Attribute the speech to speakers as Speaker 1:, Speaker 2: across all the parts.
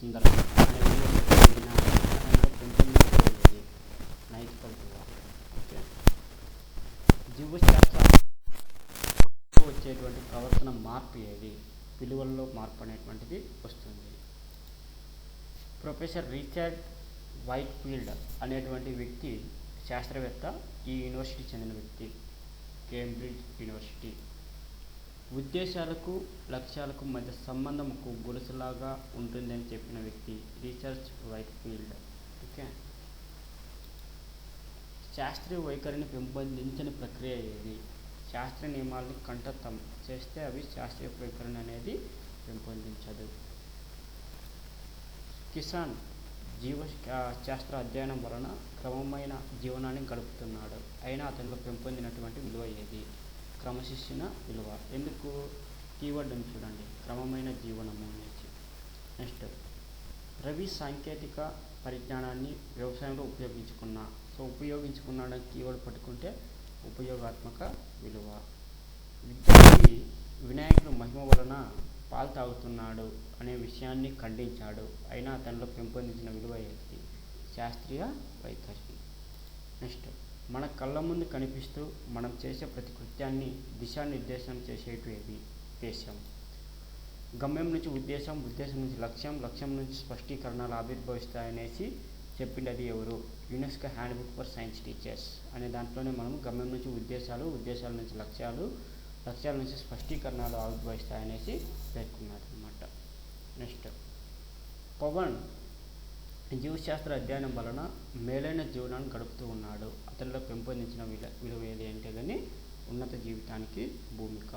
Speaker 1: సుందరం అనే జీవశాస్త్ర వచ్చేటువంటి ప్రవర్తన మార్పు ఏది విలువల్లో మార్పు అనేటువంటిది వస్తుంది ప్రొఫెసర్ రిచర్డ్ వైట్ ఫీల్డ్ అనేటువంటి వ్యక్తి శాస్త్రవేత్త ఈ యూనివర్సిటీ చెందిన వ్యక్తి కేంబ్రిడ్జ్ యూనివర్సిటీ ఉద్దేశాలకు లక్ష్యాలకు మధ్య సంబంధంకు గొలుసులాగా ఉంటుందని చెప్పిన వ్యక్తి రీసెర్చ్ వైట్ ఫీల్డ్ ఓకే. శాస్త్రీయ వైఖరిని పెంపొందించని ప్రక్రియ ఏది? శాస్త్రీయ నియమాలని కంఠతం చేస్తే అవి శాస్త్రీయ వైఖరిని అనేది పెంపొందించదు. కిసాన్ జీవ శాస్త్ర అధ్యయనం వలన క్రమమైన జీవనాన్ని గడుపుతున్నాడు. అయినా అతనిలో పెంపొందినటువంటి విలువ ఏది? క్రమశిక్షణ విలువ. ఎందుకు? కీవర్డ్ అని చూడండి. క్రమమైన జీవనము అనేసి నెక్స్ట్ రవి సాంకేతిక పరిజ్ఞానాన్ని వ్యవసాయంలో ఉపయోగించుకున్న. సో ఉపయోగించుకున్నాడని కీవర్డ్ పట్టుకుంటే ఉపయోగాత్మక విలువ. విద్యార్థి వినాయకుడు మహిమ వలన పాలు తాగుతున్నాడు అనే విషయాన్ని ఖండించాడు. అయినా అతనిలో పెంపొందించిన విలువ ఏంటి? శాస్త్రీయ వైఖరి. నెక్స్ట్ మన కళ్ళ ముందు కనిపిస్తూ మనం చేసే ప్రతి కృత్యాన్ని దిశానిర్దేశం చేసేటివి ఏవి ఉద్దేశం గమ్యం నుంచి ఉద్దేశం ఉద్దేశం నుంచి లక్ష్యం లక్ష్యం నుంచి స్పష్టీకరణలు ఆవిర్భవిస్తాయనేసి చెప్పిండది ఎవరు? UNESCO handbook for science teachers అనే దాంట్లోనే మనం గమ్యం నుంచి ఉద్దేశాలు ఉద్దేశాల నుంచి లక్ష్యాలు లక్ష్యాల నుంచి స్పష్టీకరణలు ఆవిర్భవిస్తాయనేసి పేర్కొన్నారు అనమాట నెక్స్ట్. పవన్ జీవశాస్త్ర అధ్యయనం వలన మేలైన జీవనాన్ని గడుపుతూ ఉన్నాడు. అతనిలో పెంపొందించిన విల విలువ ఏది అంటే కానీ ఉన్నత జీవితానికి భూమిక.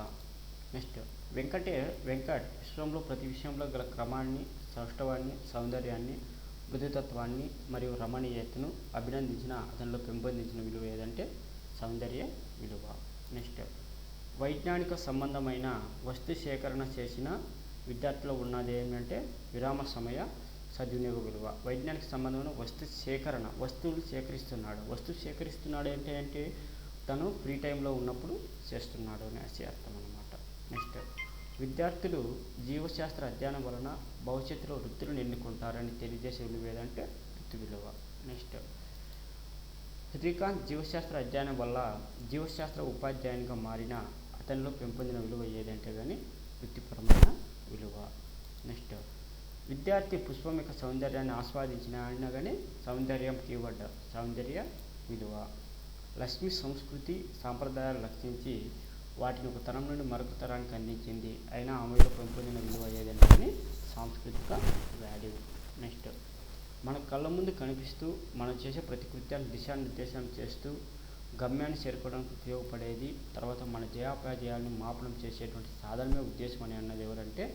Speaker 1: నెక్స్ట్ వెంకటే వెంకట్ విశ్వంలో ప్రతి విషయంలో గల క్రమాన్ని సౌష్ఠవాన్ని సౌందర్యాన్ని మృదుతత్వాన్ని మరియు రమణీయతను అభినందించిన అతనిలో పెంపొందించిన విలువ ఏదంటే సౌందర్య విలువ. నెక్స్ట్ వైజ్ఞానిక సంబంధమైన వస్తు సేకరణ చేసిన విద్యార్థిలో ఉన్నది ఏంటంటే విరామ సమయ సద్వినియోగ విలువ వైజ్ఞానిక సంబంధమైన వస్తు సేకరణ వస్తువులు సేకరిస్తున్నాడు. వస్తువు సేకరిస్తున్నాడు అంటే అంటే తను ఫ్రీ టైంలో ఉన్నప్పుడు చేస్తున్నాడు అనేసి అర్థం అనమాట నెక్స్ట్ విద్యార్థులు జీవశాస్త్ర అధ్యయనం వలన భవిష్యత్తులో వృత్తులను ఎన్నుకుంటారని తెలియజేసే విలువ ఏదంటే వృత్తి విలువ నెక్స్ట్ శ్రీకాంత్ జీవశాస్త్ర అధ్యయనం వల్ల జీవశాస్త్ర ఉపాధ్యాయునిగా మారిన అతనిలో పెంపొందిన విలువ ఏదంటే కానీ వృత్తిపరమైన విలువ. విద్యార్థి పుష్పం యొక్క సౌందర్యాన్ని ఆస్వాదించిన అనగానే కానీ సౌందర్యం కీవర్డ్ సౌందర్య విలువ. లక్ష్మి సంస్కృతి సాంప్రదాయాలు రక్షించి వాటిని ఒక తరం నుండి మరొక తరానికి అందించింది. అయినా ఆమెలో పెంపొందిన విలువ ఏదంటే సాంస్కృతిక వాల్యూ నెక్స్ట్ మన కళ్ళ ముందు కనిపిస్తూ మనం చేసే ప్రతి కృత్యాన్ని దిశానిర్దేశం చేస్తూ గమ్యాన్ని చేరుకోవడానికి ఉపయోగపడేది తర్వాత మన జయాపజయాలను మాపనం చేసేటువంటి సాధనమే ఉద్దేశం అని అన్నది ఎవరంటే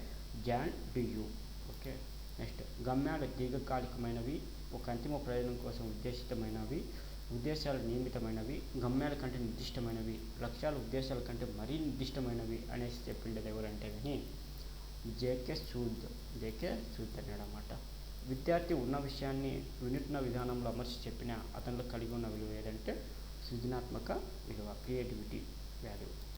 Speaker 1: జాన్ యూ ఓకే నెక్స్ట్. గమ్యాలు దీర్ఘకాలికమైనవి ఒక అంతిమ ప్రయోజనం కోసం ఉద్దేశితమైనవి ఉద్దేశాలు నియమితమైనవి గమ్యాల కంటే నిర్దిష్టమైనవి లక్ష్యాల ఉద్దేశాల కంటే మరీ నిర్దిష్టమైనవి అనేసి చెప్పిండేది ఎవరంటే కానీ జేకే సూద్. జేకే సూద్ అన్నాడు విద్యార్థి ఉన్న విషయాన్ని వినూత్న విధానంలో అమర్చి చెప్పిన అతనిలో కలిగి ఉన్న విలువ ఏదంటే సృజనాత్మక విలువ క్రియేటివిటీ వాల్యూ.